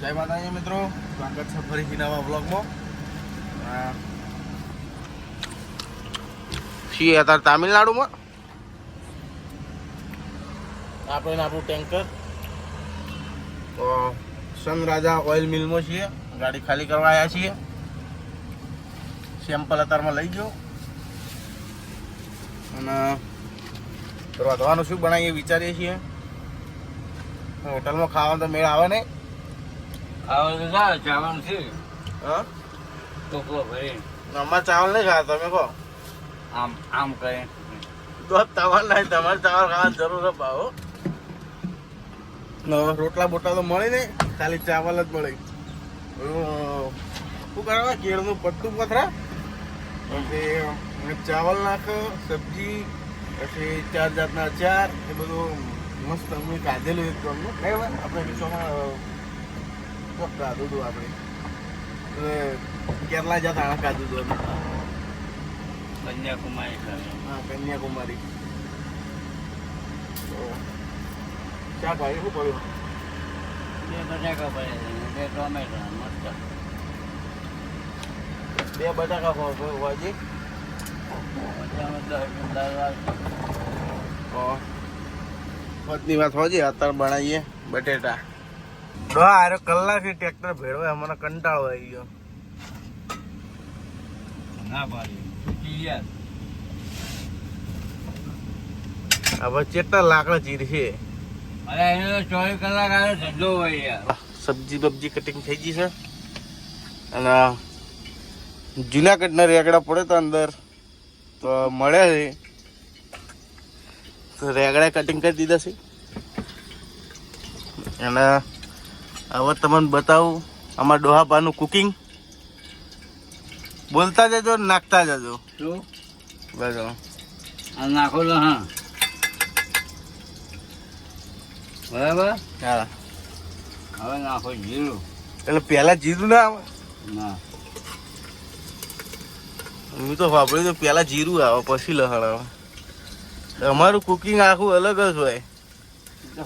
જય માતાજી મિત્રો. સ્વાગત છે ફરીથી નવા બ્લોગમાં છીએ અત્યારે તામિલનાડુમાં. આપણે આપણું ટેન્કર. તો સનરાજા ઓઇલ મિલમાં છીએ. ગાડી ખાલી કરવા આવ્યા છીએ. સેમ્પલ અત્યારમાં લઈ ગયો. અને રાંધવાનું શું બનાવીએ વિચારીએ છીએ. હોટલમાં ખાવાનું તો મેળ આવે નહીં. ખાવાનું તો છે. હા? ટોકલો ભરી અમારે ચાવલ નહીં ખાવા તમે કહો. આમ આમ કરે. તો તમારે નહીં તમારે ચાવલ ખાવાની જરૂર છે ભાવ રોટલા બોટલા તો મળે નહીં ખાલી ચાવલ જ મળે. શું કરવા કેળનું પટ્ટું પથરા? પછી ચાવલ નાખો સબ્જી પછી ચાર જાતના અચાર એ બધું મસ્ત અમે કાઢેલું એક ગમનું બરાબર? આપણે રિક્ષામાં કોક ખાધું આપણે. એટલે કેરલા જતા ખાધું હતું કન્યાકુમારી હા કન્યાકુમારી. તો ચા ભાઈ શું પડ્યું? બે બટાકા પડે છે બે ટોમેટા મસ્ત. બે બટાકા ભાવ ભાજી? પત્ની વાત હોજી અત્યારે બનાવીએ બટેટા. ડોહા આરો કલાકથી ટ્રેક્ટર ભેળવે મને કંટાળો આવી ગયો. ના પાડી હવે ચેટલા લાકડા ચીરશે અરે એને ચોવીસ કલાક આવે ધંધો હોય યાર. સબ્જી બબ્જી કટિંગ થઈ ગઈ છે. અને જુનાગઢના રેગડા પડે તો અંદર. તો મળે છે. તો રેગડા કટિંગ કરી દીધા છે. અને હવે તમને બતાવું અમારા ડોહાપાનું કુકિંગ બોલતા જજો નાખતા જજો. શું? બરાબર આ નાખો તો હા. બરાબર? હા. હવે નાખો જીરું. એટલે પહેલા જીરું ના આવે? ના. હું તો વાપર્યું તો પહેલા જીરું આવે પછી લહણ આવે. અમારું કુકિંગ આખું અલગ જ હોય.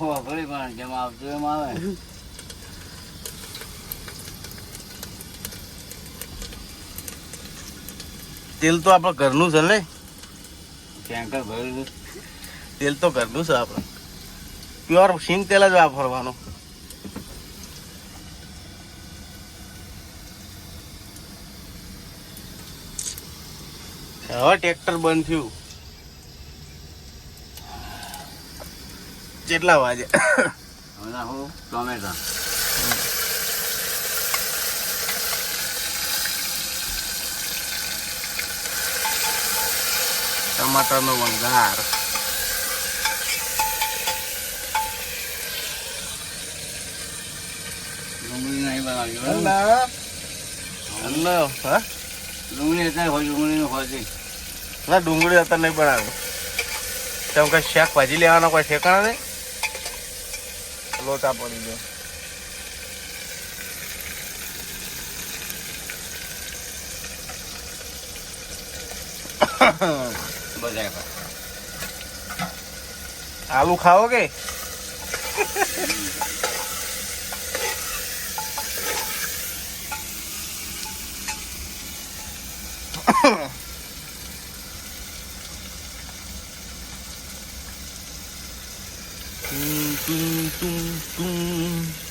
વાપરી પણ જેમ આવતું એમ આવે. તેલ તો આપણે ઘરનું છે ને. ટેન્કર ભરેલું તેલ તો ઘરનું છે આપણે. પ્યોર સિંગ તેલ જ વાપરવાનું. હવે ટ્રેક્ટર બંધ થયું. કેટલા વાગે? ટોમેટા. ટમાટરનો વંગાર. ડુંગળી અત્યારે હોય ડુંગળીનું ખોજી ના ડુંગળી અત્યારે નહીં બનાવ્યું તેમ કઈ શાક ભાજી લેવાનો કોઈ ઠેકાણા નહીં? લોટા પડી ગયો. બટાકા આલુ ખાઓ કે તું તું તું તું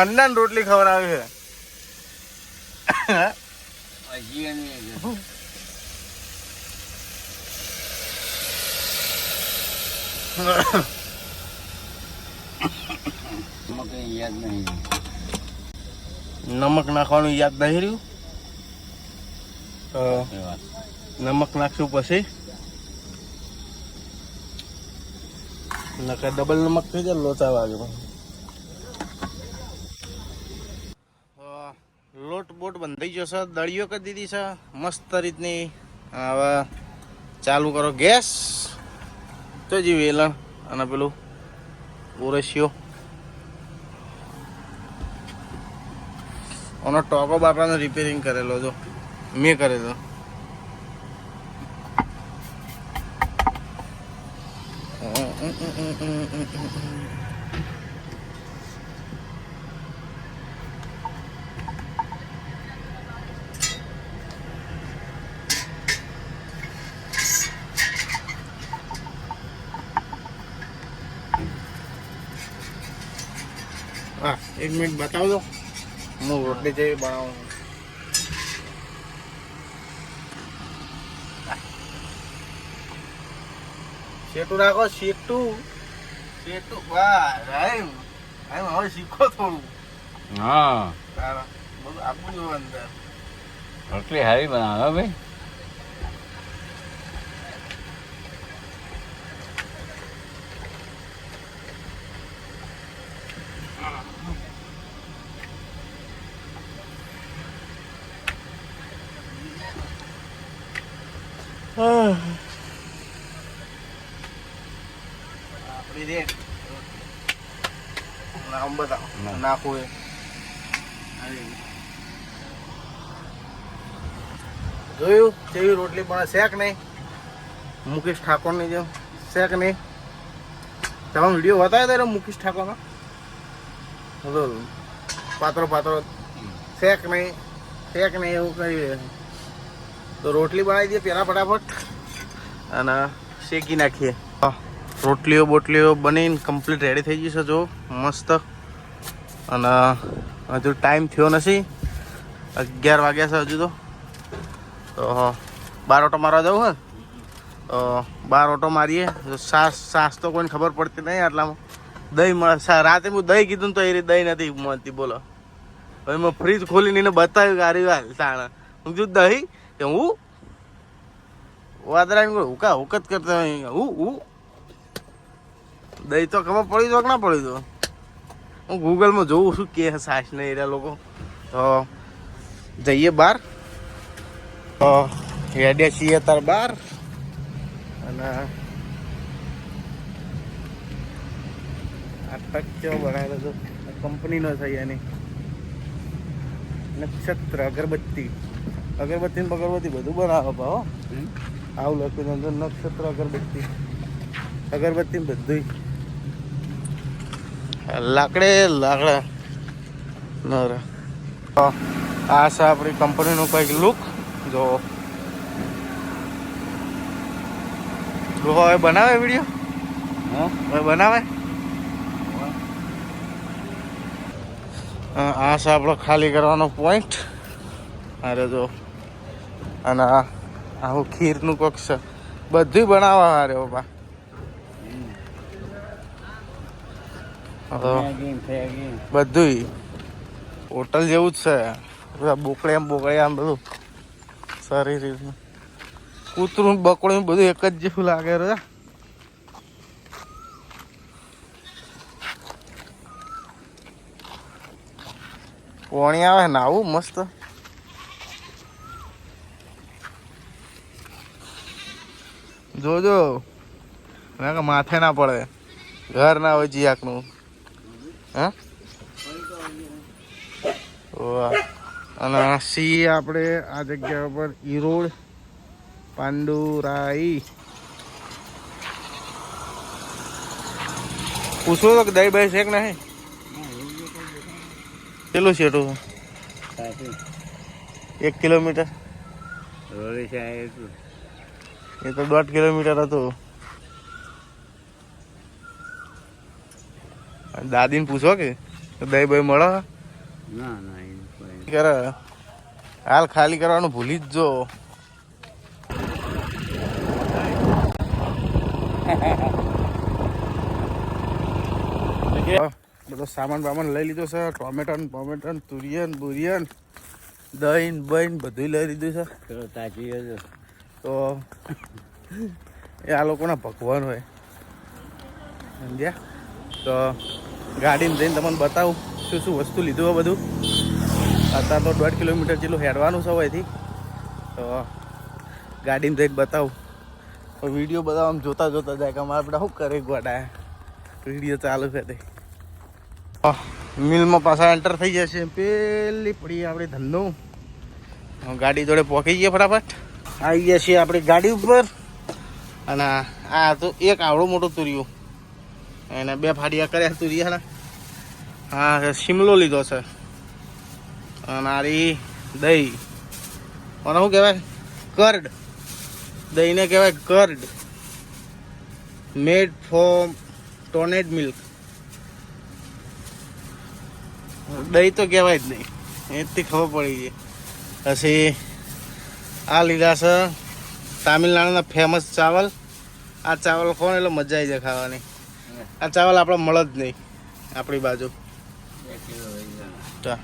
અંડા રોટલી ખવડાવી છે. નમક નાખવાનું યાદ નહીં રહ્યું? નમક નાખશું પછી? નકર ડબલ નમક થઈ જાય લોચા વાગે લોટ બોટ બંધાઈ ગયો છે દળીઓ કરી દીધી છે. મસ્ત રીતની હવે ચાલુ કરો ગેસ. તો જી વેલણ અને પેલું ઓરસિયો ઓનો ટોકો બાપાનો રિપેરિંગ કરેલો હતો મેં કરેલો. હા એક મિનિટ બતાવજો હું રોટલી જેવી બનાવું શેટું રાખો શેટું શેટું બસ આમ આમ હવે શીખો થોડું હા તારા બધું આપવું જોઈએ અંદર રોટલી સારી બનાવે ભાઈ આપણી રે નામ બતાવો ના. નાખવું એ. જોયું? કેવી રોટલી પણ શેક નહીં? મુકેશ ઠાકોરની જેમ. શેક નહીં? તમે વીડિયો બતાવ્યો ત્યારે મુકેશ ઠાકોરનો? હતો પાતળો પાતળો. શેક નહીં. શેક નહીં એવું કરી તો રોટલી બનાવી દઈએ પહેલાં ફટાફટ. અને શેકી નાખીએ. રોટલીઓ બોટલીઓ બનીને કમ્પ્લીટ રેડી થઈ જશે જો મસ્ત. અને હજુ ટાઈમ થયો નથી. અગિયાર વાગ્યા છે હજુ તો. તો બાર ઓટો મારવા જવું હોય? તો બાર ઓટો મારીએ. સાસ સાસ તો કોઈને ખબર પડતી નહીં આટલામાં. દહીં મળે. રાતે હું દહીં કીધું તો એ રીતે દહીં નથી મળતી, બોલો. હવે મેં ફ્રીજ ખોલીને એને બતાવ્યું કે આરી વાત તાણા હું કીધું, દહીં? કે હું? વાદરાને હુકા હુક જ કરતા હું હું? દહીં તો ખબર પડી દો કે ના પડી તો? હું ગૂગલમાં જોઉં છું કે સાસ ને એરા લોકો. તો જઈએ બહાર. તો હેડ્યા છીએ તાર બહાર. અને આ ટચ્ચો બનાવેલો તો કંપનીનો છે એની નક્ષત્ર અગરબત્તી. અગરબત્તી ને અગરબત્તી બધું બનાવો ભાવ આવું લખ્યું નક્ષત્ર અગરબત્તી. અગરબત્તી બધું લાકડે લાકડા. નર આ છે આપણી કંપનીનું કંઈક લુક જો. હવે બનાવે વીડિયો હા? હવે બનાવે? આ છે આપણો ખાલી કરવાનો પોઈન્ટ અરે જો. અને આવું ખીરનું કોક છે. બધું બનાવવા અરે બાપા. બધું હોટલ જેવું જ છે. બધા બોકડે આમ બોકડે આમ બધું સારી રીતનું કૂતરું બકડું બધું એક જ જેવું લાગે રે પોણી આવે ને આવું મસ્ત. જોજો. માથે ના પડે. ઘર ના હોય જીયાકનું. હા? અને સી આપણે આ જગ્યા પર ઈરોડ પાંડુરાઈ. પૂછો તો કે દહીં ભાઈ છે કે નહીં? કેટલું છે એટલું? એક કિલોમીટર? એ તો દોઢ કિલોમીટર હતું. દાદીને પૂછો કે દહીં ભાઈ મળો? ના ના કરે. હાલ ખાલી કરવાનું ભૂલી જ જો. બધો સામાન બામાન લઈ લીધો છે. ટોમેટન ટોમેટન તુરિયન બુરિયન દહીં બહીન બધું લઈ લીધું છે. તાજી તો એ આ લોકોના ભગવાન હોય. સમજ્યા? તો ગાડીમાં જઈને તમને બતાવું શું શું વસ્તુ લીધું હોય બધું. અત્યારે તો દોઢ કિલોમીટર જેટલું હેડવાનું છે અહીંથી તો ગાડીમાં જઈને બતાવું. તો વીડિયો બધા આમ જોતા જોતા જાય કે અમારા બધા શું કરે ગોડા. વીડિયો ચાલુ છે તે. મિલમાં પાછા એન્ટર થઈ જશે પેલી પડી આપણે ધંધો ગાડી જોડે પહોંચી ગયા ફટાફટ. આવી ગયા છીએ આપણી ગાડી ઉપર. અને આ તો એક આવડો મોટો તુરિયો. એને બે ફાડિયા કર્યા તુરિયાના હા શિમલો લીધો છે. અને આરી દહીં. અને શું કહેવાય? કર્ડ. દહીંને કહેવાય curd. Made from toned milk દહીં તો કહેવાય જ નહીં. એથી ખબર પડી ગઈ. પછી આ લીધા છે તામિલનાડુના ફેમસ ચાવલ. આ ચાવલ ખોને એટલે મજા આવી જાય ખાવાની. આ ચાવલ આપણે મળે જ નહીં આપણી બાજુ. તા.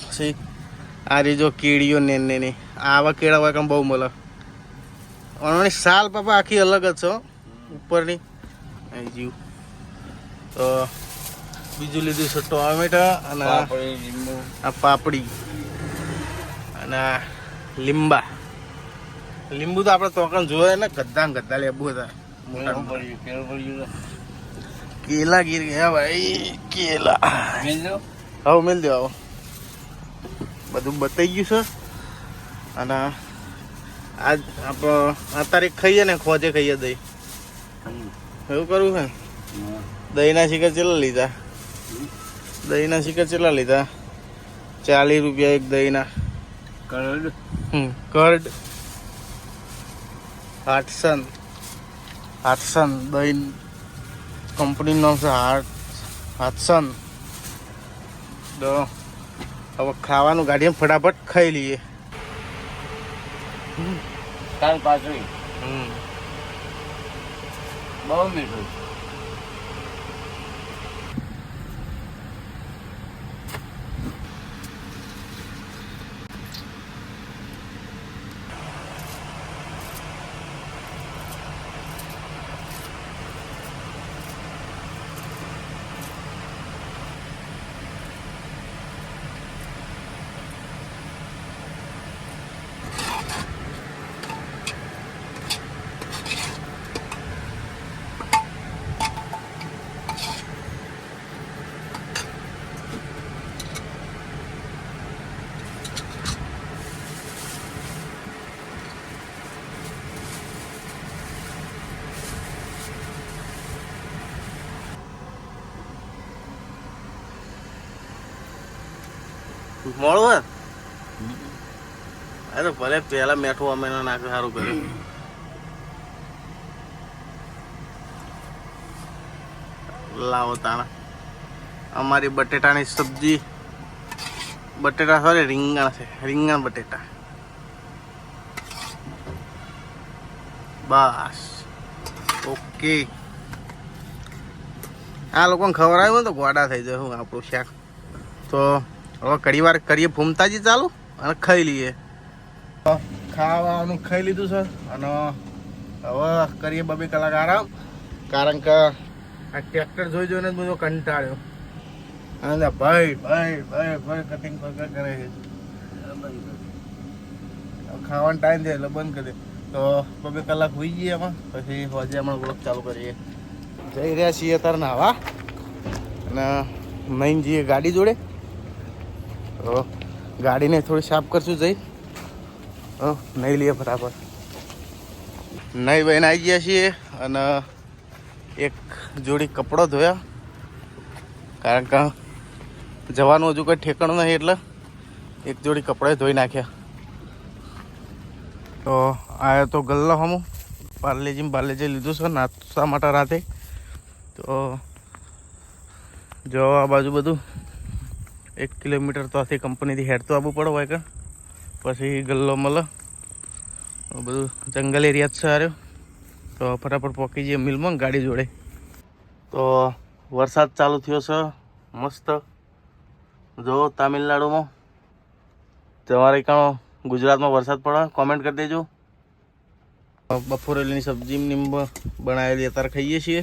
પછી આ રીજો કીડીઓ ને ને ને. આવા કેળા હોય બહુ મળે. અને સાલ પાપા આખી અલગ જ છે ઉપરની. જીવ. તો બીજું લીધું છે ટોમેટા અને આ પાપડી, અને આ લીંબા. લીંબુ તો આપણે તો જોયે ને ગદ્દા ગદ્દા લેબુ હતા. મોટા કેવું गिर गया भाई કેલા ગીર ગયા ભાઈ કેલા મેલ દો. આવો બધું બતાઈ ગયું છે અને આજ આપણે આ તારીખ ખાઈએ ને ખોજે ખાઈએ દહીં એવું કરવું છે ને દહીંના શિખર ચેલા લીધા દહીંના શિખર ચેલા લીધા ચાલીસ રૂપિયા એક દહીંના કરોડ. કર્ડ આઠસન હાટસન દહીં કંપનીનું નામ છે હાટ હાથસન તો હવે ખાવાનું ગાડીએ ફટાફટ ખાઈ લઈએ. કાલ પાછું. હમ. બહુ મીઠું. મોડું હે અરે ભલે પહેલા મેઠું અમે નાખે સારું કર્યું લાવો તાણા. અમારી બટેટાની સબ્જી. બટેટા સોરી રીંગણ છે. રીંગણ બટેટા. બસ. ઓકે. આ લોકોને ખબર આવ્યું તો ગોડા થઈ જાય હું આપણું શાક. તો હવે ઘણી વાર કરીએ ભૂમતાજી ચાલુ અને ખાઈ લઈએ. ખાવાનું ખાઈ લીધું છે અને હવે કરીએ બબે કલાક આરામ. કારણ કે આ ટ્રેક્ટર જોઈ જોઈને બધો કંટાળ્યો. અને ભાઈ ભાઈ ભાઈ ભાઈ કટિંગ પકડ કરે છે? ખાવાનો ટાઈમ છે એટલે બંધ કરી દે. તો બબે કલાક હોઈ જઈએ એમાં. પછી હોજે હમણાં બ્લોક ચાલુ કરીએ. જઈ રહ્યા છીએ તાર નાવા અને નહીં જઈએ ગાડી જોડે. તો ગાડીને થોડી સાફ કરશું જઈ. નહીં લઈએ બરાબર નહીં બહેન આવી ગયા છીએ અને એક જોડી કપડો ધોયા. કારણ કે જવાનું હજુ કોઈ ઠેકાણું નહીં એટલે એક જોડી કપડાં ધોઈ નાખ્યા. તો આ તો ગલ્લા હમું. પાર્લેજી પાર્લેજી લીધું છે, નાસ્તા માટે રાતે. તો જો આ બાજુ બધું એક કિલોમીટર તો આથી કંપનીથી હેડ તો આવવું પડે હોય પછી ગલ્લો મળે બધું જંગલ એરિયા જ છે આર્યો તો ફટાફટ પહોંચી જઈએ મિલમાં ગાડી જોડે. તો વરસાદ ચાલુ થયો છે. મસ્ત. જો તામિલનાડુમાં. તમારે કાણો ગુજરાતમાં વરસાદ પડે કોમેન્ટ કરી દેજો. બફોરેલીની સબ્જી ને બનાવેલી અત્યારે ખાઈએ છીએ.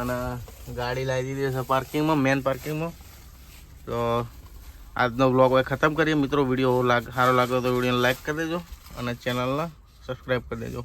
અને ગાડી લાવી દીધી છે પાર્કિંગમાં મેન પાર્કિંગમાં તો આજનો બ્લોગ હવે ખતમ કરીએ. મિત્રો વીડિયો લાગ, સારો લાગ્યો તો વિડીયોને લાઈક કરી દેજો અને ચેનલને સબસ્ક્રાઈબ કરી દેજો.